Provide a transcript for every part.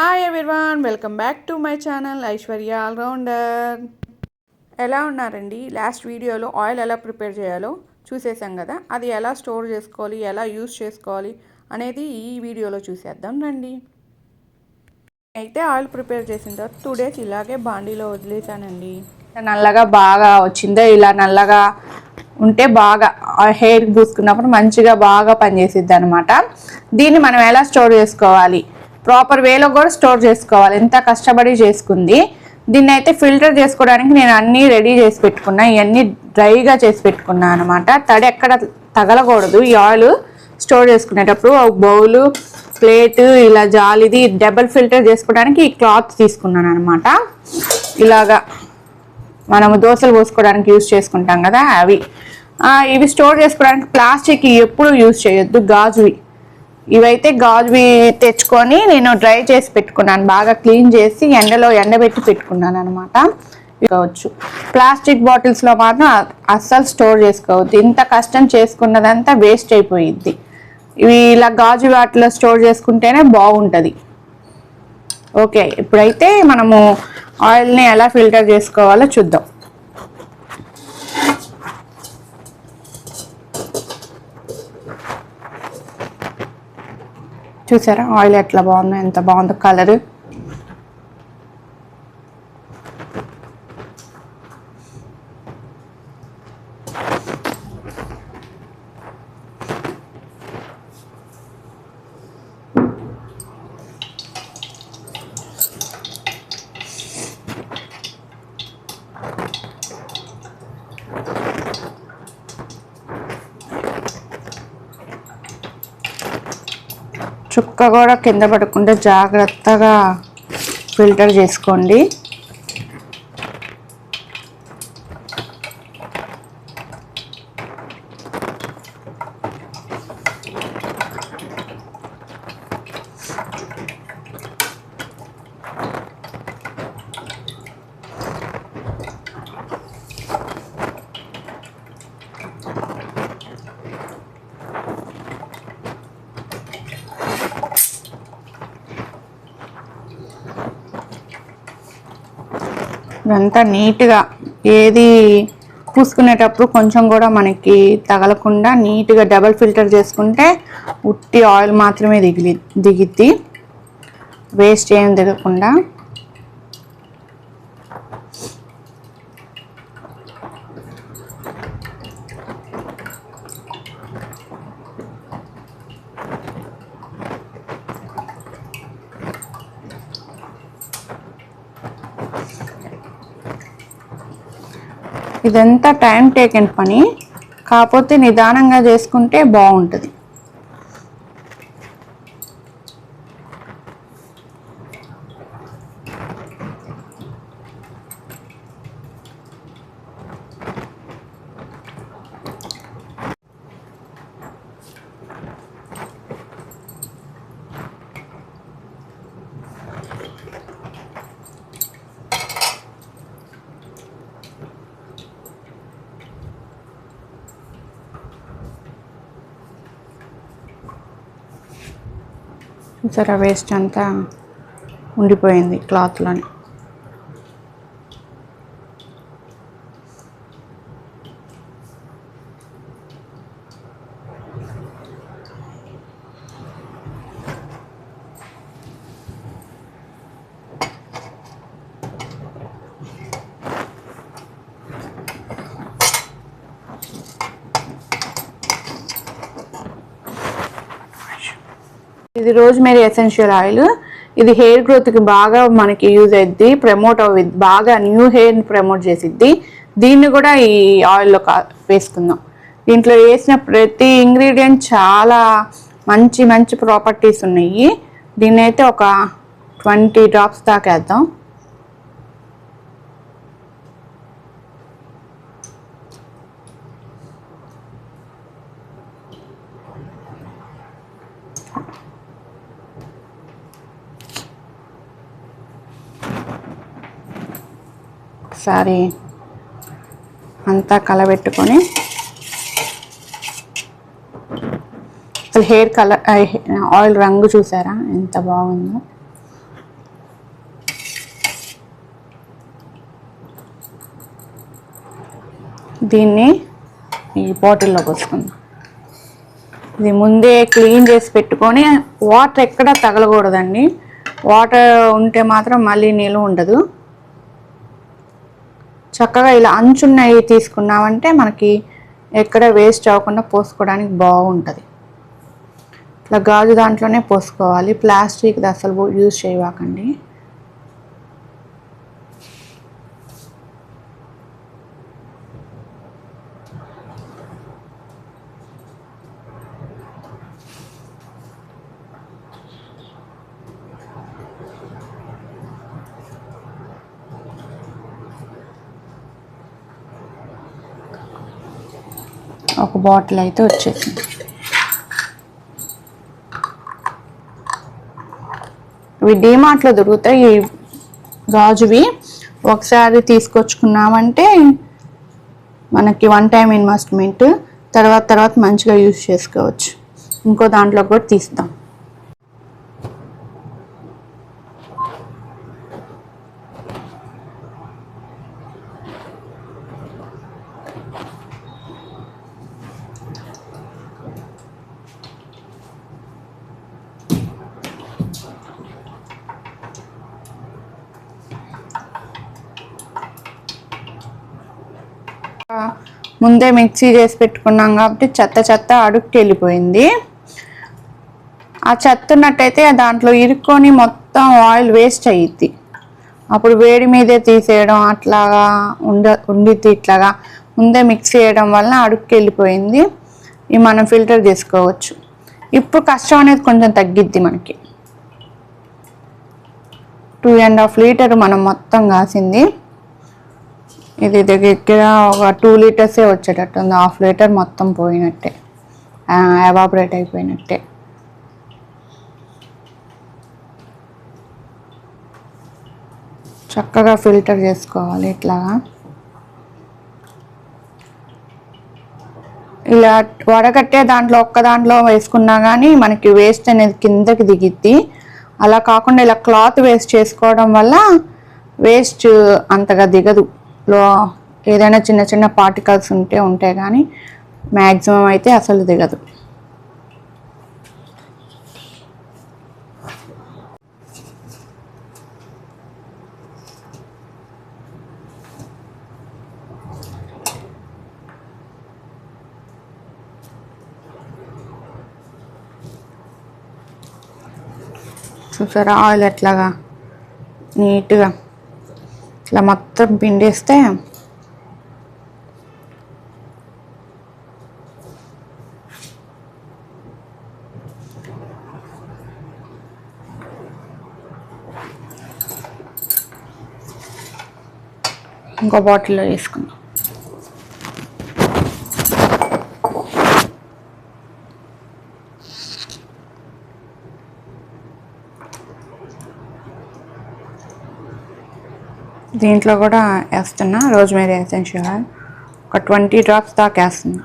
Hi everyone welcome back to my channel Aishwarya all rounder ఎలా ఉన్నారండి? Last వీడియోలో oil ఎలా ప్రిపేర్ చేయాలో చూసేసాం కదా. అది ఎలా స్టోర్ చేసుకోవాలి ఎలా యూస్ చేసుకోవాలి అనేది ఈ వీడియోలో చూసేద్దాం రండి. అయితే ఆయిల్ ప్రిపేర్ చేసిన తర్వాత టూ డేస్ ఇలాగే బాండీలో వదిలేసానండి నల్లగా బాగా వచ్చిందో ఇలా నల్లగా ఉంటే బాగా హెయిర్ పూసుకున్నప్పుడు మంచిగా బాగా పనిచేసిద్ది అనమాట దీన్ని మనం ఎలా స్టోర్ చేసుకోవాలి? ప్రాపర్ వేలో కూడా స్టోర్ చేసుకోవాలి. ఎంత కష్టపడి చేసుకుంది. దీన్ని అయితే ఫిల్టర్ చేసుకోవడానికి నేను అన్నీ రెడీ చేసి పెట్టుకున్నా. ఇవన్నీ డ్రైగా చేసి పెట్టుకున్నా అనమాట తడి ఎక్కడ తగలకూడదు. ఈ ఆయిల్ స్టోర్ చేసుకునేటప్పుడు ఒక బౌలు ప్లేట్ ఇలా జాలిది డబల్ ఫిల్టర్ చేసుకోవడానికి ఈ క్లాత్ తీసుకున్నాను అనమాట ఇలాగా మనము దోశలు పోసుకోవడానికి యూజ్ చేసుకుంటాం కదా అవి. ఇవి స్టోర్ చేసుకోవడానికి ప్లాస్టిక్ ఎప్పుడు యూజ్ చేయొద్దు. గాజువి. ఇవైతే గాజువి తెచ్చుకొని నేను డ్రై చేసి పెట్టుకున్నాను. బాగా క్లీన్ చేసి ఎండలో ఎండబెట్టి పెట్టుకున్నాను అనమాట కావచ్చు ప్లాస్టిక్ బాటిల్స్లో మాత్రం అస్సలు స్టోర్ చేసుకోవద్దు. ఇంత కష్టం చేసుకున్నదంతా వేస్ట్ అయిపోయింది ఇవి ఇలా గాజు వాటిలో స్టోర్ చేసుకుంటేనే బాగుంటుంది. ఓకే ఇప్పుడైతే మనము ఆయిల్ని ఎలా ఫిల్టర్ చేసుకోవాలో చూద్దాం. చూసారా? ఆయిల్ ఎట్లా బాగుందో ఎంత బాగుందో కలర్ చుక్క కూడా కింద పడకుండా జాగ్రత్తగా ఫిల్టర్ చేసుకోండి. ఇదంతా నీట్గా ఏది పూసుకునేటప్పుడు కొంచెం కూడా మనకి తగలకుండా నీట్గా డబల్ ఫిల్టర్ చేసుకుంటే ఉట్టి ఆయిల్ మాత్రమే దిగి దిగిద్ది. వేస్ట్ ఏం దిగకుండా ఇదంతా టైం టేకెన్ పని. కాకపోతే నిదానంగా చేసుకుంటే బాగుంటుంది. చూసారా వేస్ట్ అంతా ఉండిపోయింది క్లాత్లోని ఇది రోజ్మేరీ ఎసెన్షియల్ ఆయిల్. ఇది హెయిర్ గ్రోత్కి బాగా మనకి యూజ్ అయ్యిద్ది ప్రమోట్ అవుద్ది బాగా న్యూ హెయిర్ని ప్రమోట్ చేసిద్ది. దీన్ని కూడా ఈ ఆయిల్లో కా వేసుకుందాం. దీంట్లో వేసిన ప్రతి ఇంగ్రీడియంట్ చాలా మంచి మంచి ప్రాపర్టీస్ ఉన్నాయి. దీన్నైతే ఒక ట్వంటీ డ్రాప్స్ దాకా వేద్దాం. ఒకసారి అంతా కలబెట్టుకొని అసలు హెయిర్ కలర్ ఆయిల్ రంగు చూసారా? ఎంత బాగుందో. దీన్ని ఈ బాటిల్లో పోసుకుందాం. ఇది ముందే క్లీన్ చేసి పెట్టుకొని వాటర్ ఎక్కడా తగలకూడదండి. వాటర్ ఉంటే మాత్రం మళ్ళీ నీళ్ళు ఉండదు. చక్కగా ఇలా అంచున్నవి తీసుకున్నామంటే మనకి ఎక్కడ వేస్ట్ అవ్వకుండా పోసుకోవడానికి బాగుంటుంది. ఇట్లా గాజు దాంట్లోనే పోసుకోవాలి. ప్లాస్టిక్ది అసలు యూజ్ చేయవాకండి ఒక బాటిల్ అయితే వచ్చేసింది. ఇవి డీమార్ట్లో దొరుకుతాయి. ఈ గాజువి ఒకసారి తీసుకొచ్చుకున్నామంటే మనకి వన్ టైం ఇన్వెస్ట్మెంట్ తర్వాత తర్వాత మంచిగా యూజ్ చేసుకోవచ్చు. ఇంకో దాంట్లో కూడా తీస్తాం. ముందే మిక్సీ చేసి పెట్టుకున్నాం కాబట్టి చెత్త చెత్త అడుక్కి వెళ్ళిపోయింది. ఆ చెత్త ఉన్నట్టయితే దాంట్లో ఇరుక్కొని మొత్తం ఆయిల్ వేస్ట్ అయ్యిద్ది అప్పుడు వేడి మీదే తీసేయడం అట్లాగా ఉండ ఉండిద్ది ఇట్లాగా. ముందే మిక్స్ చేయడం వల్ల అడుక్కి వెళ్ళిపోయింది. ఇవి మనం ఫిల్టర్ చేసుకోవచ్చు. ఇప్పుడు కష్టం అనేది కొంచెం తగ్గిద్ది మనకి. టూ అండ్ హాఫ్ లీటర్ మనం మొత్తం కాసింది. ఇది దగ్గర ఒక టూ లీటర్సే వచ్చేటట్టు ఉంది హాఫ్ లీటర్ మొత్తం పోయినట్టే. ఎవాపరేట్ అయిపోయినట్టే. చక్కగా ఫిల్టర్ చేసుకోవాలి ఇట్లాగా. ఇలా వడగట్టే దాంట్లో ఒక్క దాంట్లో వేసుకున్నా కానీ మనకి వేస్ట్ అనేది కిందకి దిగిద్ది. అలా కాకుండా ఇలా క్లాత్ వేస్ట్ చేసుకోవడం వల్ల వేస్ట్ అంతగా దిగదు. లో ఏదైనా చిన్న చిన్న పార్టికల్స్ ఉంటే ఉంటాయి కానీ మ్యాక్సిమం అయితే అసలు దిగదు. చూసారా ఆయిల్ ఎట్లాగా? నీట్గా ఇట్లా మొత్తం పిండేస్తే ఇంకో బాటిల్లో వేసుకుందాం. దీంట్లో కూడా వేస్తున్నా రోజ్మేరీ ఎసెన్షియల్ ఆయిల్ ఒక ట్వంటీ డ్రాప్స్ దాకా వేస్తున్నా.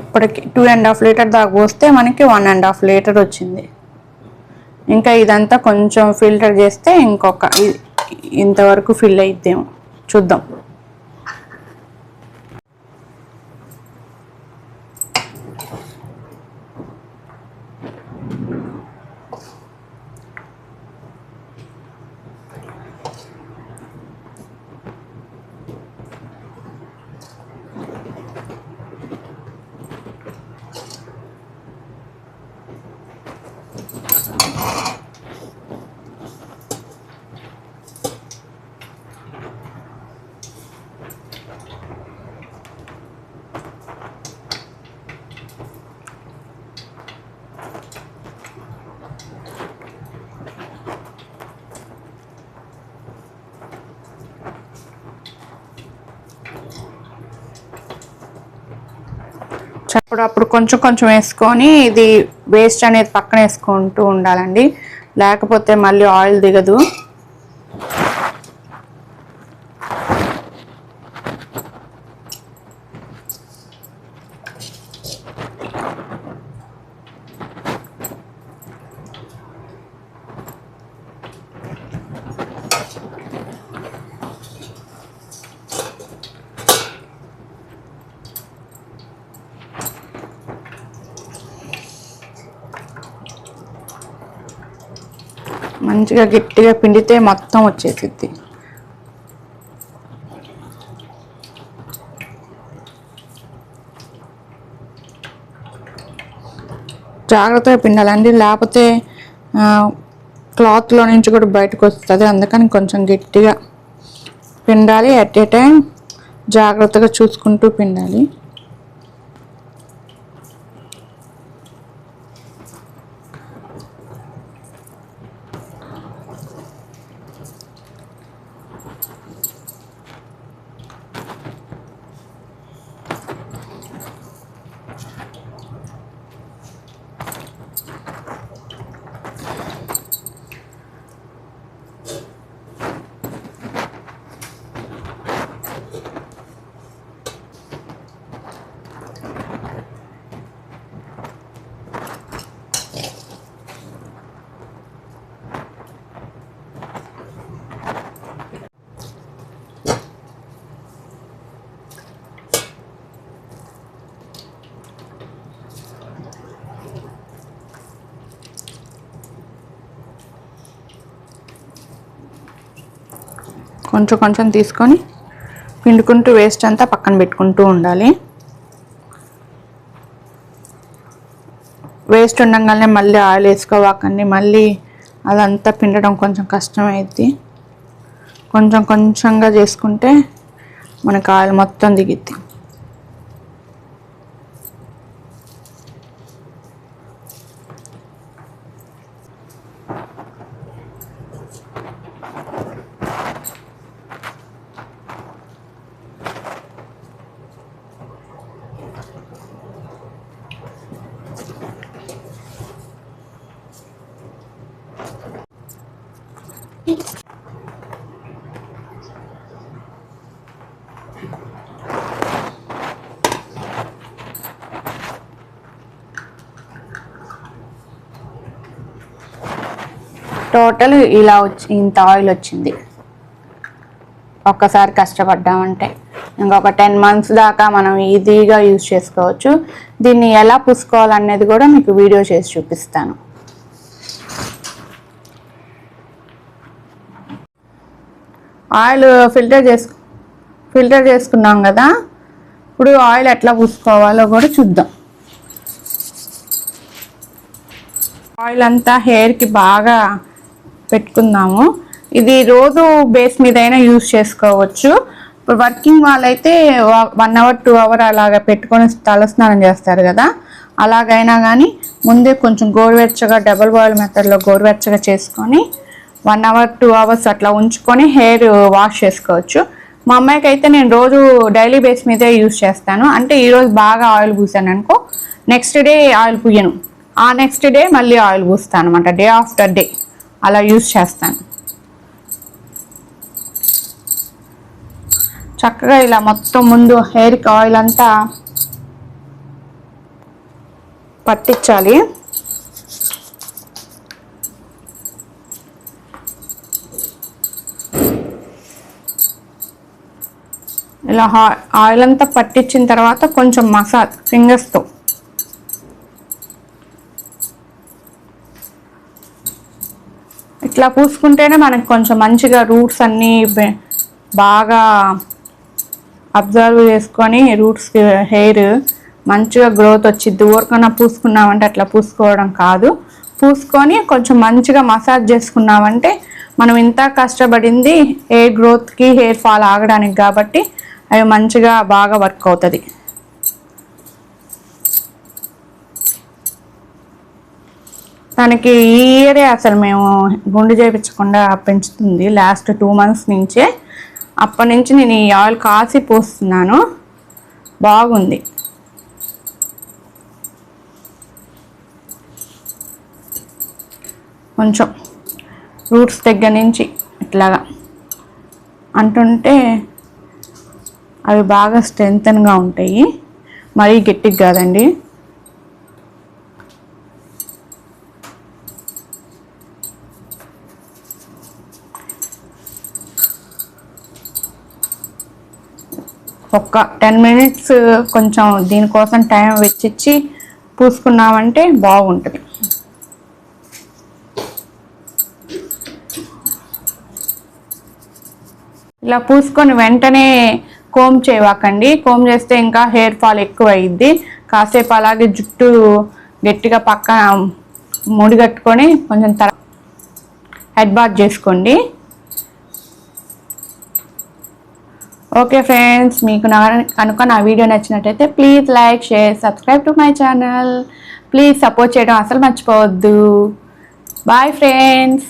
ఇప్పటికి టూ అండ్ హాఫ్ లీటర్ దాకా పోస్తే మనకి వన్ అండ్ హాఫ్ లీటర్ వచ్చింది. ఇంకా ఇదంతా కొంచెం ఫిల్టర్ చేస్తే ఇంకొక ఇంతవరకు ఫిల్ అయిద్దేమో. చూద్దాం. అప్పుడప్పుడు కొంచెం కొంచెం వేసుకొని ఇది వేస్ట్ అనేది పక్కన వేసుకుంటూ ఉండాలండి. లేకపోతే మళ్ళీ ఆయిల్ దిగదు. మంచిగా గట్టిగా పిండితే మొత్తం వచ్చేసిద్ది. జాగ్రత్తగా పిండాలండి. లేకపోతే క్లాత్లో నుంచి కూడా బయటకు వస్తుంది అందుకని కొంచెం గట్టిగా పిండాలి. అట్ ఏ టైం జాగ్రత్తగా చూసుకుంటూ పిండాలి. కొంచెం కొంచెం తీసుకొని పిండుకుంటూ వేస్ట్ అంతా పక్కన పెట్టుకుంటూ ఉండాలి. వేస్ట్ ఉండగానే మళ్ళీ ఆయిల్ వేసుకోవాకండి. మళ్ళీ అదంతా పిండడం కొంచెం కష్టమైద్ది. కొంచెం కొంచెంగా చేసుకుంటే మనకు ఆయిల్ మొత్తం దిగిద్ది. టోటల్ ఇలా వచ్చి ఇంత ఆయిల్ వచ్చింది. ఒక్కసారి కష్టపడ్డామంటే. ఇంకొక టెన్ మంత్స్ దాకా మనం ఈజీగా యూజ్ చేసుకోవచ్చు. దీన్ని ఎలా పూసుకోవాలనేది కూడా మీకు వీడియో చేసి చూపిస్తాను. ఆయిల్ ఫిల్టర్ చేసుకు ఫిల్టర్ చేసుకున్నాం కదా. ఇప్పుడు ఆయిల్ ఎట్లా పూసుకోవాలో కూడా చూద్దాం. ఆయిల్ అంతా హెయిర్కి బాగా పెట్టుకుందాము. ఇది రోజు బేస్ మీద అయినా యూజ్ చేసుకోవచ్చు. ఇప్పుడు వర్కింగ్ వాళ్ళైతే వన్ అవర్ టూ అవర్ అలాగా పెట్టుకొని తలస్నానం చేస్తారు కదా. అలాగైనా కానీ ముందే కొంచెం గోరువెచ్చగా డబుల్ బాయిల్ మెథడ్లో గోరువెచ్చగా చేసుకొని వన్ అవర్ టూ అవర్స్ అట్లా ఉంచుకొని హెయిర్ వాష్ చేసుకోవచ్చు. మా అమ్మాయికి అయితే నేను రోజు డైలీ బేస్ మీదే యూజ్ చేస్తాను. అంటే ఈరోజు బాగా ఆయిల్ పూసాను అనుకో నెక్స్ట్ డే ఆయిల్ పూయను. ఆ నెక్స్ట్ డే మళ్ళీ ఆయిల్ పూస్తాను అనమాట డే ఆఫ్టర్ డే. అలా యూజ్ చేస్తాను. చక్కగా ఇలా మొత్తం ముందు హెయిర్కి ఆయిల్ అంతా పట్టించాలి. ఇలా ఆయిల్ అంతా పట్టించిన తర్వాత కొంచెం మసాజ్ ఫింగర్స్తో ఇట్లా పూసుకుంటేనే మనకి కొంచెం మంచిగా రూట్స్ అన్నీ బాగా అబ్జర్వ్ చేసుకొని రూట్స్కి హెయిర్ మంచిగా గ్రోత్ వచ్చింది ఊరికన్నా పూసుకున్నామంటే అట్లా పూసుకోవడం కాదు. పూసుకొని కొంచెం మంచిగా మసాజ్ చేసుకున్నామంటే మనం ఇంత కష్టపడింది హెయిర్ గ్రోత్కి హెయిర్ ఫాల్ ఆగడానికి కాబట్టి అవి మంచిగా బాగా వర్క్ అవుతుంది. తనకి ఈ ఇయరే అసలు మేము గుండు చేయించకుండా పెంచుతుంది. లాస్ట్ టూ మంత్స్ నుంచే. అప్పటి నుంచి నేను ఈ ఆయిల్ కాసి పోస్తున్నాను. బాగుంది. కొంచెం రూట్స్ దగ్గర నుంచి ఇట్లాగా అంటుంటే అవి బాగా స్ట్రెంగ్తన్గా ఉంటాయి. మరీ గట్టిగా కాదండి. ఒక టెన్ మినిట్స్ కొంచెం దీనికోసం టైం వెచ్చిచ్చి పూసుకున్నామంటే బాగుంటుంది. ఇలా పూసుకొని వెంటనే కోమ్ చేయవాకండి. కోమ్ చేస్తే ఇంకా హెయిర్ ఫాల్ ఎక్కువ అయ్యిద్ది కాసేపు అలాగే జుట్టు గట్టిగా పక్కన ముడిగట్టుకొని కొంచెం తర హెడ్ బాత్ చేసుకోండి. ఓకే ఫ్రెండ్స్ మీకు నా కనుక నా వీడియో నచ్చినట్టయితే please like share subscribe to my channel please support చేయడం అసలు మర్చిపోవద్దు. Bye friends